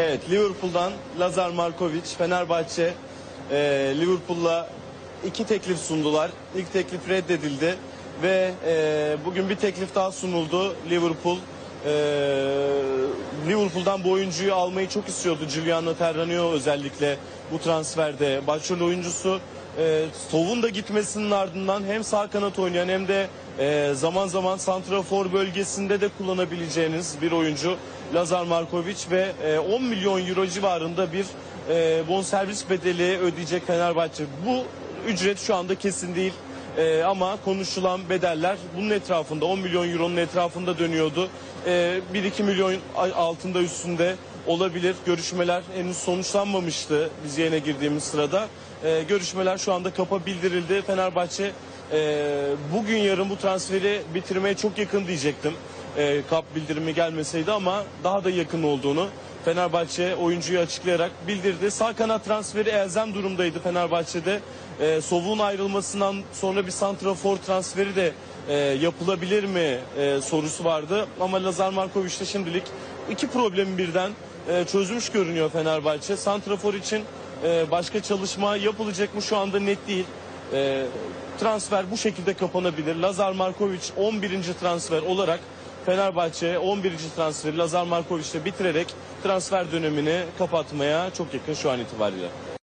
Evet Liverpool'dan Lazar Markovic, Fenerbahçe e, Liverpool'la iki teklif sundular. İlk teklif reddedildi ve e, bugün bir teklif daha sunuldu. Liverpool e, Liverpool'dan bu oyuncuyu almayı çok istiyordu. Giuliano Terranio özellikle bu transferde başrol oyuncusu. E, Sov'un da gitmesinin ardından hem sağ kanat oynayan hem de e, zaman zaman santrafor bölgesinde de kullanabileceğiniz bir oyuncu Lazar Markovic ve e, 10 milyon euro civarında bir e, bonservis bedeli ödeyecek Fenerbahçe. Bu ücret şu anda kesin değil. E, ama konuşulan bedeller bunun etrafında 10 milyon euronun etrafında dönüyordu. E, 1-2 milyon altında üstünde olabilir. Görüşmeler henüz sonuçlanmamıştı biz yayına girdiğimiz sırada. E, görüşmeler şu anda kapa bildirildi. Fenerbahçe e, bugün yarın bu transferi bitirmeye çok yakın diyecektim. E, kap bildirimi gelmeseydi ama daha da yakın olduğunu Fenerbahçe oyuncuyu açıklayarak bildirdi. Sağ kanat transferi elzem durumdaydı Fenerbahçe'de. E, Sov'un ayrılmasından sonra bir santrafor transferi de e, yapılabilir mi e, sorusu vardı. Ama Lazar Markovic de şimdilik iki problemi birden e, çözmüş görünüyor Fenerbahçe. Santrafor için e, başka çalışma yapılacak mı şu anda net değil. E, transfer bu şekilde kapanabilir. Lazar Markovic 11. transfer olarak Fenerbahçe 11. transferi Lazar Markovic'le bitirerek transfer dönemini kapatmaya çok yakın şu an itibariyle.